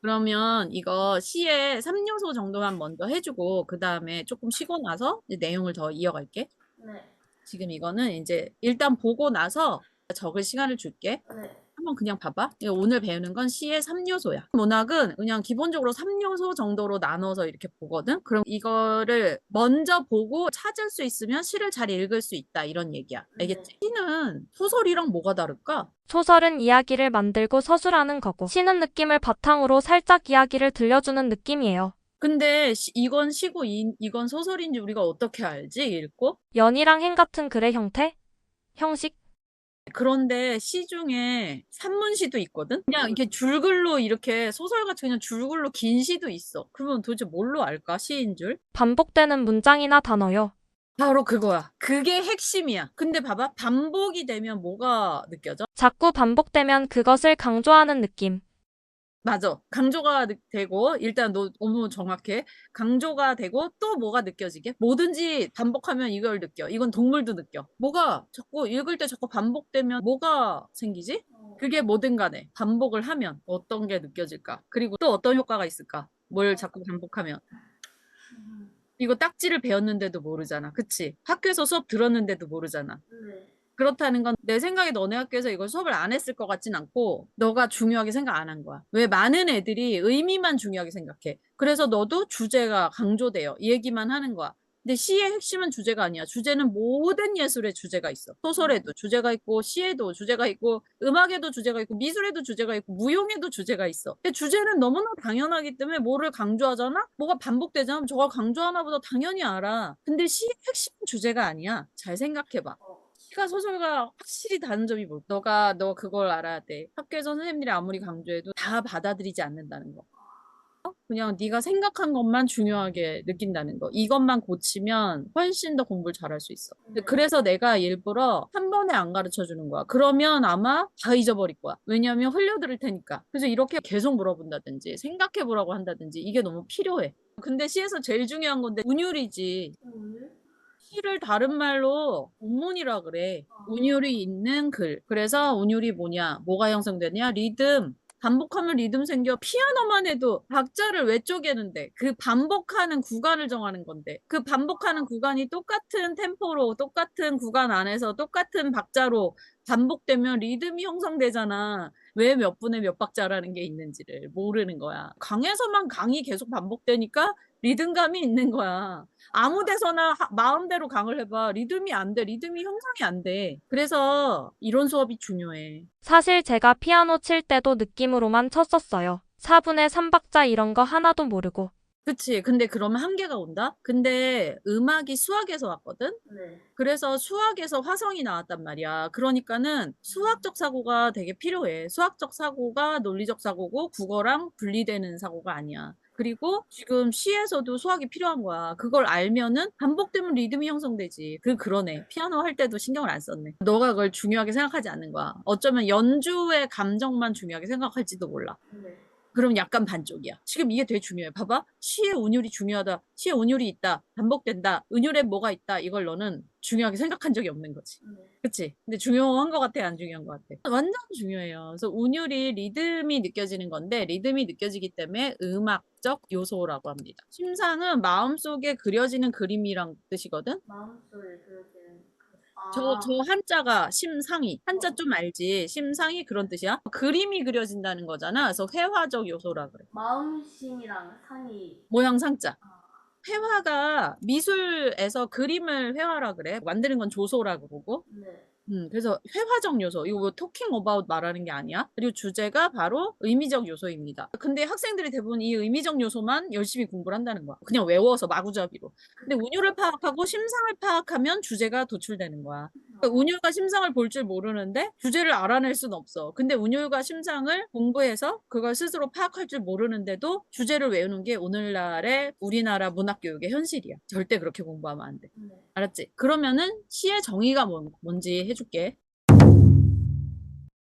그러면 이거 시의 3요소 정도만 먼저 해주고 그 다음에 조금 쉬고 나서 이제 내용을 더 이어갈게. 네. 지금 이거는 이제 일단 보고 나서 적을 시간을 줄게. 네. 한번 그냥 봐봐. 오늘 배우는 건 시의 3요소야. 문학은 그냥 기본적으로 3요소 정도로 나눠서 이렇게 보거든. 그럼 이거를 먼저 보고 찾을 수 있으면 시를 잘 읽을 수 있다 이런 얘기야. 알겠지? 시는 소설이랑 뭐가 다를까? 소설은 이야기를 만들고 서술하는 거고, 시는 느낌을 바탕으로 살짝 이야기를 들려주는 느낌이에요. 근데 시- 이건 시고 이, 이건 소설인지 우리가 어떻게 알지? 읽고? 연이랑 행 같은 글의 형태? 형식? 그런데 시 중에 산문시도 있거든? 그냥 이렇게 줄글로 이렇게 소설같이 그냥 줄글로 긴 시도 있어. 그러면 도대체 뭘로 알까? 시인 줄? 반복되는 문장이나 단어요. 바로 그거야. 그게 핵심이야. 근데 봐봐. 반복이 되면 뭐가 느껴져? 자꾸 반복되면 그것을 강조하는 느낌. 맞아. 강조가 느- 되고, 일단 너 너무 정확해. 강조가 되고, 또 뭐가 느껴지게? 뭐든지 반복하면 이걸 느껴. 이건 동물도 느껴. 뭐가 자꾸 읽을 때 자꾸 반복되면 뭐가 생기지? 어, 그게 뭐든 간에 반복을 하면 어떤 게 느껴질까? 그리고 또 어떤 효과가 있을까? 뭘 자꾸 반복하면. 음, 이거 딱지를 배웠는데도 모르잖아. 그치? 학교에서 수업 들었는데도 모르잖아. 네. 그렇다는 건 내 생각에 너네 학교에서 이걸 수업을 안 했을 것 같진 않고 너가 중요하게 생각 안 한 거야. 왜 많은 애들이 의미만 중요하게 생각해. 그래서 너도 주제가 강조돼요. 이 얘기만 하는 거야. 근데 시의 핵심은 주제가 아니야. 주제는 모든 예술의 주제가 있어. 소설에도 주제가 있고, 시에도 주제가 있고, 음악에도 주제가 있고, 미술에도 주제가 있고, 무용에도 주제가 있어. 근데 주제는 너무나 당연하기 때문에 뭐를 강조하잖아? 뭐가 반복되잖아? 저걸 강조하나 보다 당연히 알아. 근데 시의 핵심은 주제가 아니야. 잘 생각해봐. 어, 시가 소설과 확실히 다른 점이 뭘? 너가 너 그걸 알아야 돼. 학교에서 선생님들이 아무리 강조해도 다 받아들이지 않는다는 거. 어? 그냥 네가 생각한 것만 중요하게 느낀다는 거. 이것만 고치면 훨씬 더 공부를 잘할 수 있어. 그래서 내가 일부러 한 번에 안 가르쳐 주는 거야. 그러면 아마 다 잊어버릴 거야. 왜냐하면 흘려들을 테니까. 그래서 이렇게 계속 물어본다든지 생각해 보라고 한다든지 이게 너무 필요해. 근데 시에서 제일 중요한 건데 운율이지. 오늘? 시를 다른 말로 운문이라 그래. 운율이 있는 글. 그래서 운율이 뭐냐? 뭐가 형성되냐? 리듬. 반복하면 리듬 생겨. 피아노만 해도 박자를 왜 쪼개는데? 그 반복하는 구간을 정하는 건데. 그 반복하는 구간이 똑같은 템포로, 똑같은 구간 안에서 똑같은 박자로 반복되면 리듬이 형성되잖아. 왜 몇 분에 몇 박자라는 게 있는지를 모르는 거야. 강에서만 강이 계속 반복되니까 리듬감이 있는 거야. 아무 데서나 하- 마음대로 강을 해봐. 리듬이 안 돼. 리듬이 형성이 안 돼. 그래서 이론 수업이 중요해. 사실 제가 피아노 칠 때도 느낌으로만 쳤었어요. 4분의 3박자 이런 거 하나도 모르고. 그치? 근데 그러면 한계가 온다? 근데 음악이 수학에서 왔거든? 네. 그래서 수학에서 화성이 나왔단 말이야. 그러니까는 수학적 사고가 되게 필요해. 수학적 사고가 논리적 사고고 국어랑 분리되는 사고가 아니야. 그리고 지금 시에서도 수학이 필요한 거야. 그걸 알면은 반복되면 리듬이 형성되지. 그 그러네. 피아노 할 때도 신경을 안 썼네. 너가 그걸 중요하게 생각하지 않는 거야. 어쩌면 연주의 감정만 중요하게 생각할지도 몰라. 네. 그럼 약간 반쪽이야. 지금 이게 되게 중요해. 봐봐. 시의 운율이 중요하다. 시의 운율이 있다. 반복된다. 운율에 뭐가 있다. 이걸 너는 중요하게 생각한 적이 없는 거지. 네. 그치? 근데 중요한 것 같아? 안 중요한 것 같아? 완전 중요해요. 그래서 운율이 리듬이 느껴지는 건데, 리듬이 느껴지기 때문에 음악적 요소라고 합니다. 심상은 마음속에 그려지는 그림이랑 뜻이거든? 마음속에 그려지는 아, 저, 저 한자가 심상이. 한자 좀 알지? 심상이 그런 뜻이야? 그림이 그려진다는 거잖아. 그래서 회화적 요소라 그래. 마음심이랑 상이 모양 상자. 아, 회화가 미술에서 그림을 회화라 그래. 만드는 건 조소라 그러고. 네. 음, 그래서 회화적 요소. 이거 뭐 토킹 어바웃 말하는 게 아니야. 그리고 주제가 바로 의미적 요소입니다. 근데 학생들이 대부분 이 의미적 요소만 열심히 공부를 한다는 거야. 그냥 외워서 마구잡이로. 근데 운율을 파악하고 심상을 파악하면 주제가 도출되는 거야. 그러니까 운율과 심상을 볼 줄 모르는데 주제를 알아낼 순 없어. 근데 운율과 심상을 공부해서 그걸 스스로 파악할 줄 모르는데도 주제를 외우는 게 오늘날의 우리나라 문학 교육의 현실이야. 절대 그렇게 공부하면 안 돼. 네. 알았지? 그러면은 시의 정의가 뭔, 뭔지 해 줄게.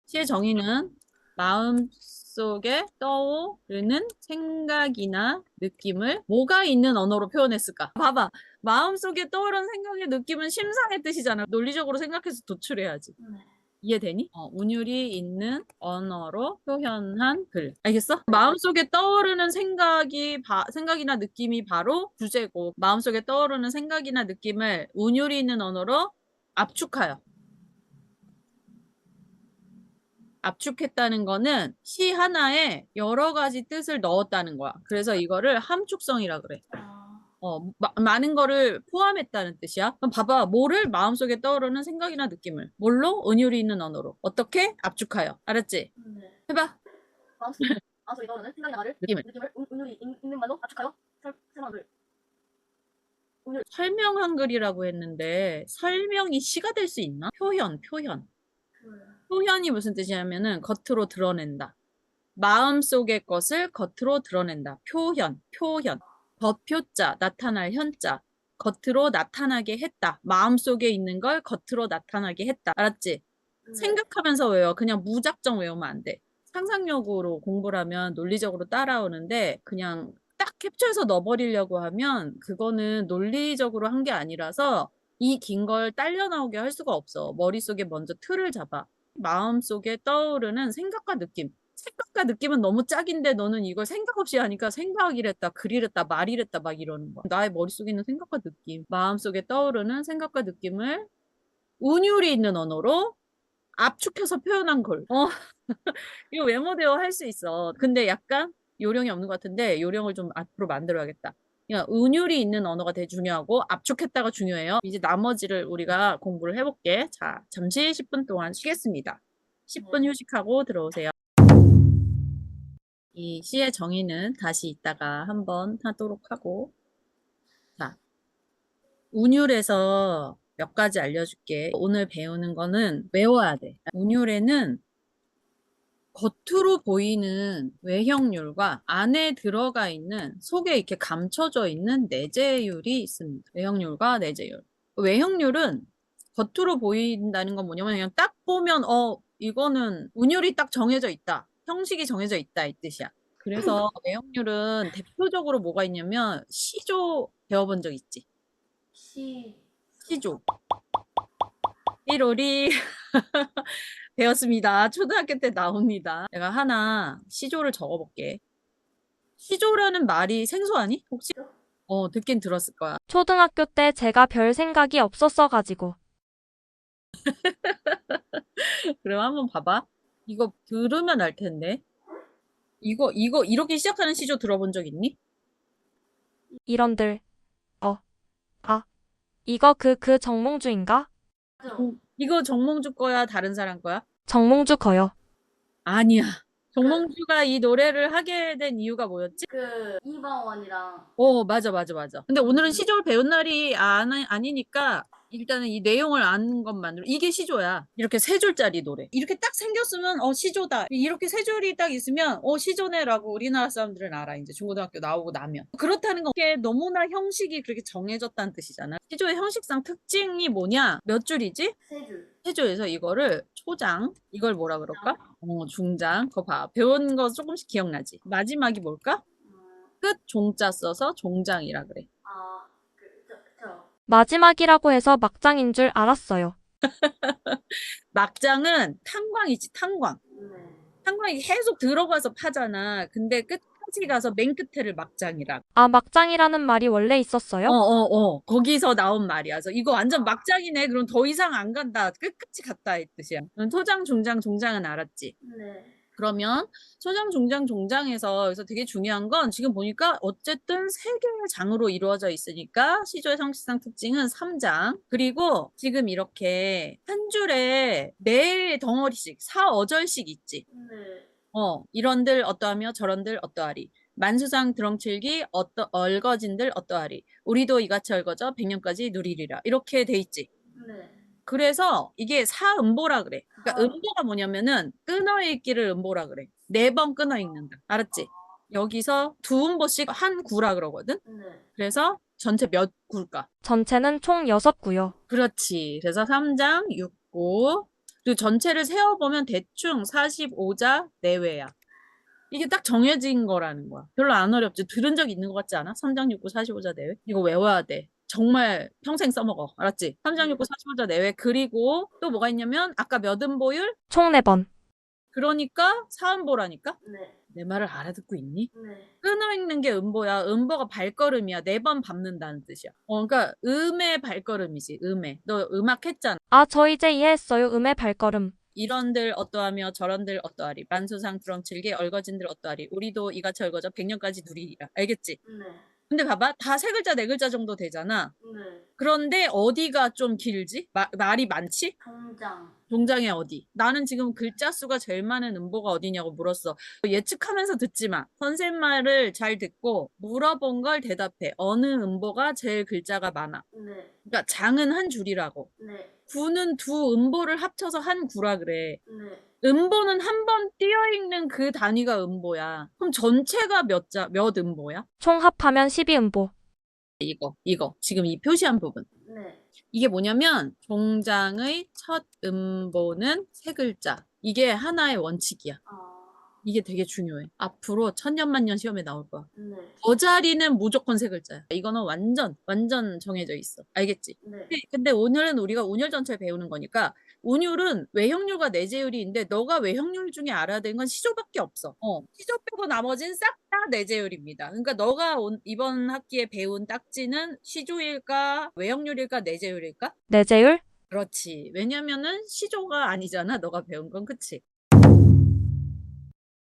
시의 정의는 마음 속에 떠오르는 생각이나 느낌을 뭐가 있는 언어로 표현했을까? 봐봐. 마음 속에 떠오르는 생각의 느낌은 심상의 뜻이잖아. 논리적으로 생각해서 도출해야지. 네. 이해되니? 어, 운율이 있는 언어로 표현한 글. 알겠어? 마음속에 떠오르는 생각이 바- 생각이나 느낌이 바로 주제고 마음속에 떠오르는 생각이나 느낌을 운율이 있는 언어로 압축하여. 압축했다는 거는 시 하나에 여러 가지 뜻을 넣었다는 거야. 그래서 이거를 함축성이라 그래. 아, 어, 마- 많은 거를 포함했다는 뜻이야. 그럼 봐봐. 뭐를 마음속에 떠오르는 생각이나 느낌을 뭘로? 은율이 있는 언어로. 어떻게? 압축하여. 알았지? 네. 해봐. 마음속에 떠오르는 생각이나 말을 느낌을. 느낌을 운- 운율이 있- 있는 말로 압축하여 설- 설명을 설명 한 글이라고 했는데 설명이 시가 될 수 있나? 표현, 표현. 그 표현이 무슨 뜻이냐면은 겉으로 드러낸다. 마음 속의 것을 겉으로 드러낸다. 표현, 표현. 겉표자, 나타날 현자. 겉으로 나타나게 했다. 마음 속에 있는 걸 겉으로 나타나게 했다. 알았지? 네. 생각하면서 외워. 그냥 무작정 외우면 안 돼. 상상력으로 공부를 하면 논리적으로 따라오는데 그냥 딱 캡처해서 넣어버리려고 하면 그거는 논리적으로 한 게 아니라서 이 긴 걸 딸려 나오게 할 수가 없어. 머릿속에 먼저 틀을 잡아. 마음속에 떠오르는 생각과 느낌. 생각과 느낌은 너무 짝인데 너는 이걸 생각 없이 하니까 생각이랬다, 글이랬다, 말이랬다 막 이러는 거야. 나의 머릿속에 있는 생각과 느낌, 마음속에 떠오르는 생각과 느낌을 운율이 있는 언어로 압축해서 표현한 글. 어, 이거 외모대어 할수 있어. 근데 약간 요령이 없는 것 같은데 요령을 좀 앞으로 만들어야겠다. 그러니까 운율이 있는 언어가 되게 중요하고 압축했다가 중요해요. 이제 나머지를 우리가 공부를 해볼게. 자, 잠시 10분 동안 쉬겠습니다. 10분 휴식하고 들어오세요. 이 시의 정의는 다시 이따가 한번 하도록 하고. 자, 운율에서 몇 가지 알려줄게. 오늘 배우는 거는 외워야 돼. 운율에는 겉으로 보이는 외형률과 안에 들어가 있는 속에 이렇게 감춰져 있는 내재율이 있습니다. 외형률과 내재율. 외형률은 겉으로 보인다는 건 뭐냐면 그냥 딱 보면 어 이거는 운율이 딱 정해져 있다. 형식이 정해져 있다 이 뜻이야. 그래서 외형률은 대표적으로 뭐가 있냐면 시조 배워본 적 있지? 시 시조. 삐로리 배웠습니다. 초등학교 때 나옵니다. 내가 하나 시조를 적어볼게. 시조라는 말이 생소하니? 혹시? 어, 듣긴 들었을 거야. 초등학교 때 제가 별 생각이 없었어가지고. 그럼 한번 봐봐. 이거 들으면 알 텐데. 이거, 이거, 이렇게 시작하는 시조 들어본 적 있니? 이런들. 어. 아. 이거 그, 그 정몽주인가? 맞죠? 이거 정몽주 거야? 다른 사람 거야? 정몽주 거요. 아니야. 정몽주가 이 노래를 하게 된 이유가 뭐였지? 그 이방원이랑 어, 맞아, 맞아, 맞아. 근데 오늘은 시조를 배운 날이 안, 아니니까 일단은 이 내용을 아는 것만으로 이게 시조야. 이렇게 세 줄짜리 노래. 이렇게 딱 생겼으면 어, 시조다. 이렇게 세 줄이 딱 있으면 어, 시조네라고 우리나라 사람들은 알아. 이제 중고등학교 나오고 나면. 그렇다는 건 이게 너무나 형식이 그렇게 정해졌다는 뜻이잖아. 시조의 형식상 특징이 뭐냐? 몇 줄이지? 세 줄. 해줘에서 이거를 초장, 이걸 뭐라 그럴까? 어, 중장. 그거 봐. 배운 거 조금씩 기억나지? 마지막이 뭘까? 음, 끝 종자 써서 종장이라 그래. 아. 마지막이라고 해서 막장인 줄 알았어요. 막장은 탄광이지, 탄광. 네. 탄광이 계속 들어가서 파잖아. 근데 끝까지 가서 맨 끝에를 막장이라. 아, 막장이라는 말이 원래 있었어요? 어, 어, 어. 거기서 나온 말이야. 그래서 이거 완전 막장이네. 그럼 더 이상 안 간다. 끝까지 갔다 이 뜻이야. 넌 토장, 중장, 종장은 알았지? 네. 그러면 소장, 종장, 종장에서 여기서 되게 중요한 건 지금 보니까 어쨌든 세 개의 장으로 이루어져 있으니까 시조의 성식상 특징은 3장. 그리고 지금 이렇게 한 줄에 네 덩어리씩, 사어절씩 있지. 네. 어, 이런들 어떠하며 저런들 어떠하리. 만수상 드렁칠기 어떠 얼거진들 어떠하리. 우리도 이같이 얼거져 백년까지 누리리라. 이렇게 돼 있지. 네. 그래서 이게 사음보라 그래. 그러니까 아. 음보가 뭐냐면은 끊어 읽기를 음보라 그래. 네 번 끊어 읽는다. 알았지? 여기서 두 음보씩 한 구라 그러거든. 네. 그래서 전체 몇 구일까? 전체는 총 6구요. 그렇지. 그래서 3장 6구. 그리고 전체를 세어보면 대충 45자 내외야. 이게 딱 정해진 거라는 거야. 별로 안 어렵지. 들은 적 있는 것 같지 않아? 3장 6구 45자 내외? 이거 외워야 돼. 정말 평생 써먹어. 알았지? 3장육구 45자 내외. 그리고 또 뭐가 있냐면 아까 몇 음보율? 총 4번. 그러니까 사음보라니까? 네. 내 말을 알아듣고 있니? 네. 끊어있는 게 음보야. 음보가 발걸음이야. 네 번 밟는다는 뜻이야. 어, 그러니까 음의 발걸음이지. 음의. 너 음악 했잖아. 아, 저 이제 이해했어요. 음의 발걸음. 이런들 어떠하며 저런들 어떠하리. 만수상 두렁칠기 얼거진들 어떠하리. 우리도 이같이 얼거져 백년까지 누리리라. 알겠지? 네. 근데 봐봐. 다 세 글자 네 글자 정도 되잖아. 네. 그런데 어디가 좀 길지? 마- 말이 많지? 통장. 동장의 어디? 나는 지금 글자 수가 제일 많은 음보가 어디냐고 물었어. 예측하면서 듣지 마. 선생님 말을 잘 듣고 물어본 걸 대답해. 어느 음보가 제일 글자가 많아? 네. 그러니까 장은 한 줄이라고. 네. 구는 두 음보를 합쳐서 한 구라 그래. 네. 음보는 한 번 띄어 읽는 그 단위가 음보야. 그럼 전체가 몇 자, 몇 음보야? 총 합하면 12음보. 이거, 이거. 지금 이 표시한 부분. 네. 이게 뭐냐면 종장의 첫 음보는 세 글자. 이게 하나의 원칙이야. 아. 이게 되게 중요해. 앞으로 천년만년 시험에 나올 거야. 네. 어자리는 무조건 세 글자야. 이거는 완전 완전 정해져 있어. 알겠지? 네. 근데- 근데 오늘은 우리가 운율 전체를 배우는 거니까 운율은 외형률과 내재율이 있는데 너가 외형률 중에 알아야 되는 건 시조밖에 없어. 어, 시조 빼고 나머지는 싹 다 내재율입니다. 그러니까 너가 온- 이번 학기에 배운 딱지는 시조일까, 외형률일까, 내재율일까? 내재율? 그렇지. 왜냐면은 시조가 아니잖아. 너가 배운 건 그치?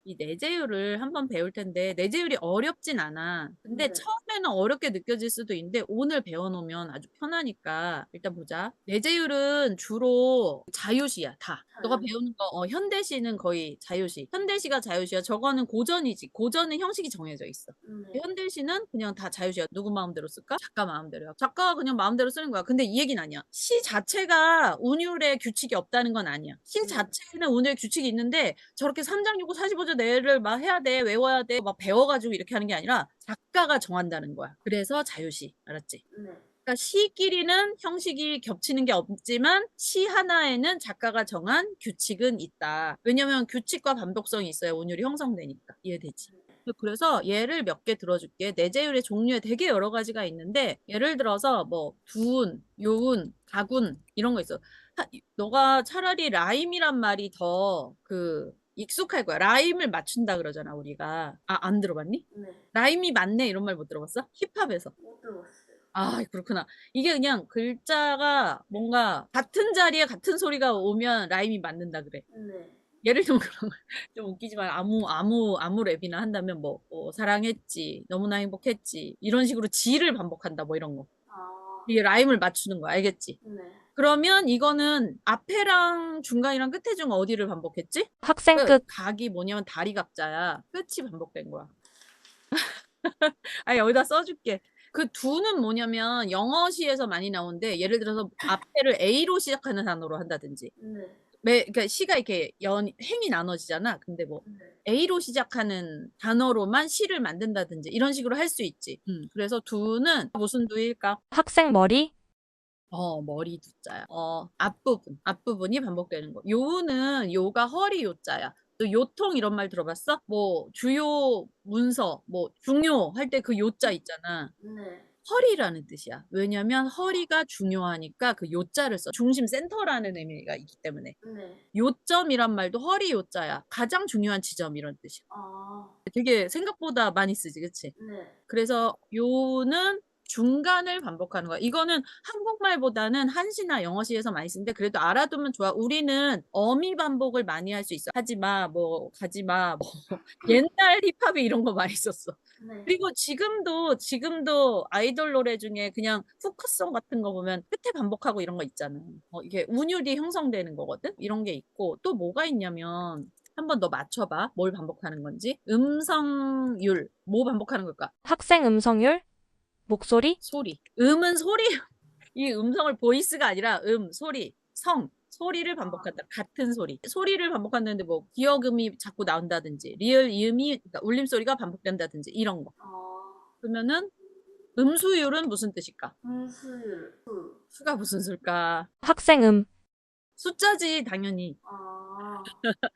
이 내재율을 한번 배울 텐데 내재율이 어렵진 않아. 근데 네. 처음에는 어렵게 느껴질 수도 있는데 오늘 배워놓으면 아주 편하니까 일단 보자. 내재율은 주로 자유시야 다. 너가 자유. 배우는 거 어, 현대시는 거의 자유시. 현대시가 자유시야. 저거는 고전이지. 고전은 형식이 정해져 있어. 네. 현대시는 그냥 다 자유시야. 누구 마음대로 쓸까? 작가 마음대로야. 작가가 그냥 마음대로 쓰는 거야. 근데 이 얘기는 아니야. 시 자체가 운율에 규칙이 없다는 건 아니야. 시 음. 자체는 운율에 규칙이 있는데 저렇게 3장 6구 45조 내를 막 해야 돼. 외워야 돼. 막 배워가지고 이렇게 하는 게 아니라 작가가 정한다는 거야. 그래서 자유시. 알았지? 네. 그러니까 시끼리는 형식이 겹치는 게 없지만 시 하나에는 작가가 정한 규칙은 있다. 왜냐면 규칙과 반복성이 있어야 운율이 형성되니까. 이해되지? 그래서 예를 몇 개 들어줄게. 내재율의 종류에 되게 여러 가지가 있는데 예를 들어서 뭐 두운, 요운, 가군 이런 거 있어. 하- 너가 차라리 라임이란 말이 더 그 익숙할 거야. 라임을 맞춘다 그러잖아 우리가. 아 안 들어봤니? 네. 라임이 맞네 이런 말 못 들어봤어? 힙합에서. 못 들었어요. 아, 그렇구나. 이게 그냥 글자가 뭔가 같은 자리에 같은 소리가 오면 라임이 맞는다 그래. 네. 예를 들면 그런 거 좀 웃기지만 아무 아무 아무 랩이나 한다면 뭐, 뭐 사랑했지, 너무나 행복했지 이런 식으로 지를 반복한다 뭐 이런 거. 아. 이게 라임을 맞추는 거야, 알겠지? 네. 그러면 이거는 앞에랑 중간이랑 끝에 중 어디를 반복했지? 학생 그 끝. 각이 뭐냐면 다리 각자야. 끝이 반복된 거야. 아 여기다 써줄게. 그 두는 뭐냐면 영어시에서 많이 나오는데 예를 들어서 앞에를 A로 시작하는 단어로 한다든지 네. 매 그러니까 시가 이렇게 연 행이 나눠지잖아. 근데 뭐 네. A로 시작하는 단어로만 시를 만든다든지 이런 식으로 할 수 있지. 음, 그래서 두는 무슨 두일까? 학생 머리. 어, 머리 두자야. 어, 앞부분. 앞부분이 반복되는 거. 요는 요가 허리 요자야. 또 요통 이런 말 들어봤어? 뭐 주요 문서, 뭐 중요 할 때 그 요자 있잖아. 네. 허리라는 뜻이야. 왜냐면 허리가 중요하니까 그 요자를 써. 중심 센터라는 의미가 있기 때문에. 네. 요점이란 말도 허리 요자야. 가장 중요한 지점 이런 뜻이야. 아. 되게 생각보다 많이 쓰지, 그치? 네. 그래서 요는 중간을 반복하는 거야. 이거는 한국말보다는 한시나 영어시에서 많이 쓰는데 그래도 알아두면 좋아. 우리는 어미 반복을 많이 할 수 있어. 하지 마, 뭐 가지 마, 뭐 옛날 힙합에 이런 거 많이 썼어. 네. 그리고 지금도 지금도 아이돌 노래 중에 그냥 후크송 같은 거 보면 끝에 반복하고 이런 거 있잖아. 어, 이게 운율이 형성되는 거거든. 이런 게 있고 또 뭐가 있냐면 한번 너 맞춰봐. 뭘 반복하는 건지. 음성율 뭐 반복하는 걸까? 학생 음성율. 목소리. 소리. 음은 소리. 이 음성을 보이스가 아니라 음, 소리, 성, 소리를 반복한다. 같은 소리. 소리를 반복한다는데 뭐 기억음이 자꾸 나온다든지, 리을 이음이 그러니까 울림 소리가 반복된다든지 이런 거. 아. 그러면은 음수율은 무슨 뜻일까? 분수율. 수. 수가 무슨 수일까? 학생 음. 숫자지 당연히. 아.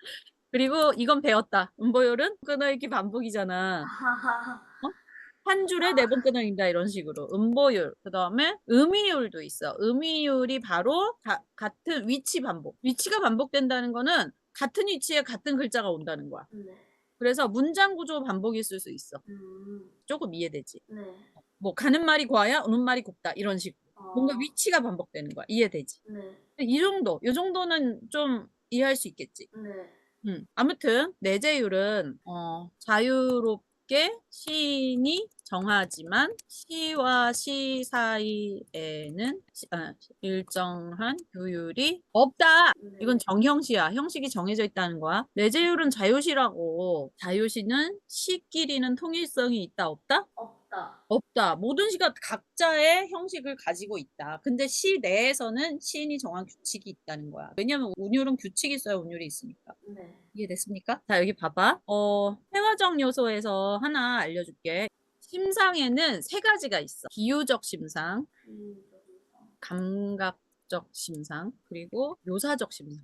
그리고 이건 배웠다. 음보율은 끊어읽기 반복이잖아. 한 줄에 네 번 끊어진다 이런 식으로 음보율 그 다음에 음이율도 있어 음이율이 바로 가- 같은 위치 반복 위치가 반복된다는 거는 같은 위치에 같은 글자가 온다는 거야 네. 그래서 문장 구조 반복이 있을 수 있어 음. 조금 이해되지 네. 뭐 가는 말이 과야 오는 말이 곱다 이런 식으로 아. 뭔가 위치가 반복되는 거야 이해되지 네. 이 정도 이 정도는 좀 이해할 수 있겠지 네. 음, 아무튼 내재율은 어, 자유롭 게 시인이 정하지만 시와 시 사이에는 시- 아, 일정한 규율이 없다. 네. 이건 정형시야. 형식이 정해져 있다는 거야. 내재율은 자유시라고. 자유시는 시끼리는 통일성이 있다 없다? 없다. 없다. 모든 시가 각자의 형식을 가지고 있다. 근데 시 내에서는 시인이 정한 규칙이 있다는 거야. 왜냐면 운율은 규칙이 있어야 운율이 있으니까. 네. 이해됐습니까? 자, 여기 봐봐. 어, 회화적 요소에서 하나 알려줄게. 심상에는 세 가지가 있어. 비유적 심상. 감각적 심상, 그리고 묘사적 심상.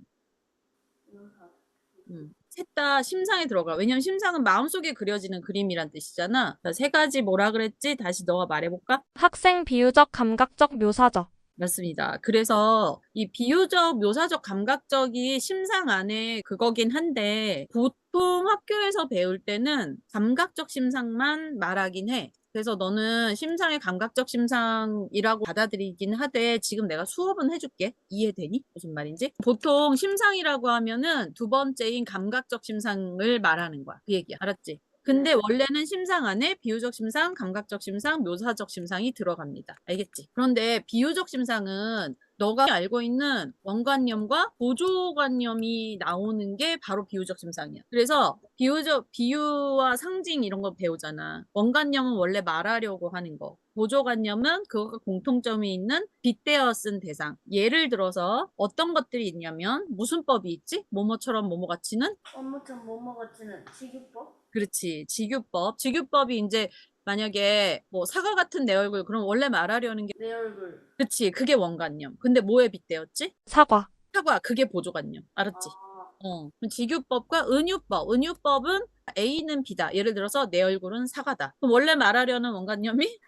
음. 셋다 심상에 들어가. 왜냐면 심상은 마음속에 그려지는 그림이란 뜻이잖아. 자, 세 가지 뭐라 그랬지? 다시 너가 말해볼까? 학생 비유적, 감각적, 묘사적. 맞습니다. 그래서 이 비유적, 묘사적, 감각적이 심상 안에 그거긴 한데 보통 학교에서 배울 때는 감각적 심상만 말하긴 해. 그래서 너는 심상의 감각적 심상이라고 받아들이긴 하되 지금 내가 수업은 해줄게. 이해되니? 무슨 말인지? 보통 심상이라고 하면은 두 번째인 감각적 심상을 말하는 거야. 그 얘기야. 알았지? 근데 원래는 심상 안에 비유적 심상, 감각적 심상, 묘사적 심상이 들어갑니다. 알겠지? 그런데 비유적 심상은 너가 알고 있는 원관념과 보조관념이 나오는 게 바로 비유적 심상이야. 그래서 비유적 비유와 상징 이런 거 배우잖아. 원관념은 원래 말하려고 하는 거. 보조관념은 그거가 공통점이 있는 빗대어 쓴 대상. 예를 들어서 어떤 것들이 있냐면 무슨 법이 있지? 뭐뭐처럼 뭐뭐같이는 업무처럼 뭐뭐같이는 지규법? 그렇지. 직유법. 직유법이 이제 만약에 뭐 사과 같은 내 얼굴 그럼 원래 말하려는 게 내 얼굴. 그렇지. 그게 원관념. 근데 뭐에 빗대었지? 사과. 사과. 그게 보조관념. 알았지? 아, 어. 그럼 직유법과 은유법. 은유법은 A는 B다. 예를 들어서 내 얼굴은 사과다. 그럼 원래 말하려는 원관념이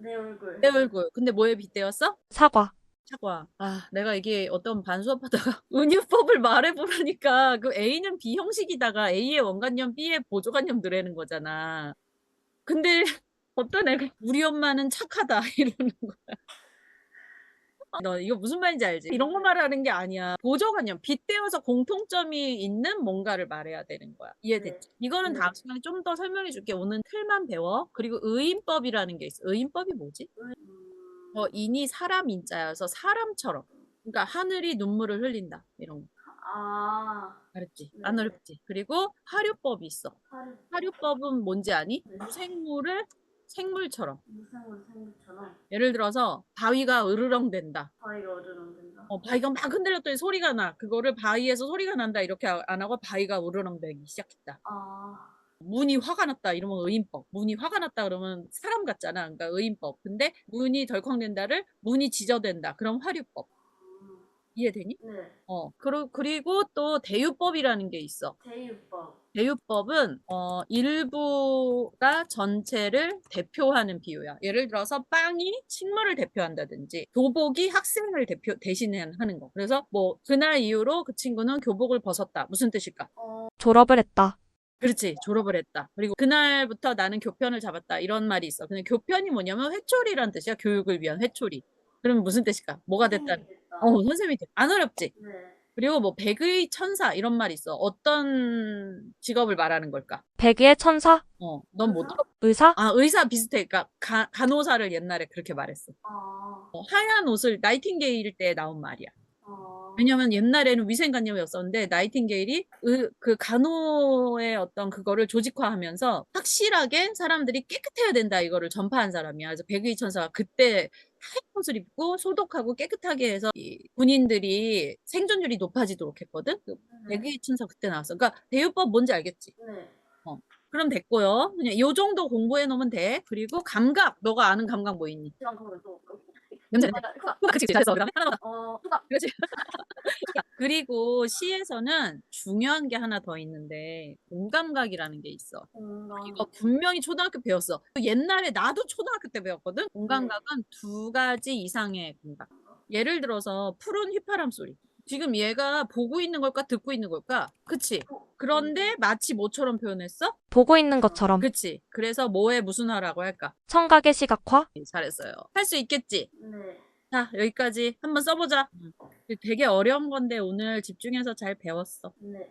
내 얼굴. 내 얼굴. 근데 뭐에 빗대었어? 사과. 사과. 아, 내가 이게 어떤 반수업하다가 은유법을 말해보라니까 그 A는 B 형식이다가 A의 원관념, B의 보조관념 들어는 거잖아. 근데 어떤 애가 우리 엄마는 착하다 이러는 거야. 너 이거 무슨 말인지 알지? 이런 거 말하는 게 아니야. 보조관념, 빗대어서 공통점이 있는 뭔가를 말해야 되는 거야. 이해됐지? 이거는 네. 다음 시간에 좀 더 설명해 줄게. 오늘 틀만 배워. 그리고 의인법이라는 게 있어. 의인법이 뭐지? 음, 어, 인이 사람 인자여서 사람처럼. 그러니까 하늘이 눈물을 흘린다. 이런 거. 아, 알았지? 네. 안 어렵지? 그리고 화류법이 있어. 화류법은 뭔지 아니? 네. 무생물을 생물처럼. 무생물 생물처럼 예를 들어서 바위가 으르렁댄다. 바위가 어지럽는다. 어, 바위가 막 흔들렸더니 소리가 나. 그거를 바위에서 소리가 난다. 이렇게 안 하고 바위가 으르렁대기 시작했다. 아, 문이 화가 났다. 이러면 의인법. 문이 화가 났다. 그러면 사람 같잖아. 그러니까 의인법. 근데 문이 덜컹댄다를 문이 지저댄다. 그럼 화류법. 음, 이해되니? 네. 어, 그리고, 그리고 또 대유법이라는 게 있어. 대유법. 대유법은, 어, 일부가 전체를 대표하는 비유야. 예를 들어서 빵이 식물을 대표한다든지, 교복이 학생을 대표, 대신하는 거. 그래서 뭐, 그날 이후로 그 친구는 교복을 벗었다. 무슨 뜻일까? 어, 졸업을 했다. 그렇지. 졸업을 했다. 그리고 그날부터 나는 교편을 잡았다. 이런 말이 있어. 근데 교편이 뭐냐면 회초리란 뜻이야. 교육을 위한 회초리. 그러면 무슨 뜻일까? 뭐가 됐다? 선생님이 됐다. 어, 선생님이 됐. 안 어렵지? 네. 그리고 뭐 백의 천사 이런 말이 있어. 어떤 직업을 말하는 걸까? 백의의 천사, 어, 넌못 의사? 들어? 의사, 아, 의사 비슷해. 그러니까 가, 간호사를 옛날에 그렇게 말했어. 아, 어, 하얀 옷을 나이팅게일 때 나온 말이야. 아, 왜냐면 옛날에는 위생관념이었었는데 나이팅게일이 의- 그 간호의 어떤 그거를 조직화하면서 확실하게 사람들이 깨끗해야 된다 이거를 전파한 사람이야. 그래서 백의 천사가 그때 하얀 옷을 입고 소독하고 깨끗하게 해서 이 군인들이 생존율이 높아지도록 했거든. 그 네. 백의 천사 그때 나왔어. 그러니까 대유법 뭔지 알겠지? 네. 그럼 됐고요. 그냥 요 정도 공부해 놓으면 돼. 그리고 감각, 너가 아는 감각 뭐 있니? 시간 가면 또 냄새. 후각. 후각, 그치, 그치, 잘했어. 그다음에 하나 더. 어, 후각. 그렇지. 그리고 시에서는 중요한 게 하나 더 있는데 공감각이라는 게 있어. 공감. 이거 분명히 초등학교 배웠어. 옛날에 나도 초등학교 때 배웠거든. 공감각은 두 가지 이상의 공감. 예를 들어서 푸른 휘파람 소리. 지금 얘가 보고 있는 걸까 듣고 있는 걸까? 그치? 그런데 마치 뭐처럼 표현했어? 보고 있는 것처럼 그치? 그래서 뭐에 무슨 하라고 할까? 청각의 시각화, 잘했어요. 할 수 있겠지? 네. 자, 여기까지 한번 써보자. 되게 어려운 건데 오늘 집중해서 잘 배웠어. 네.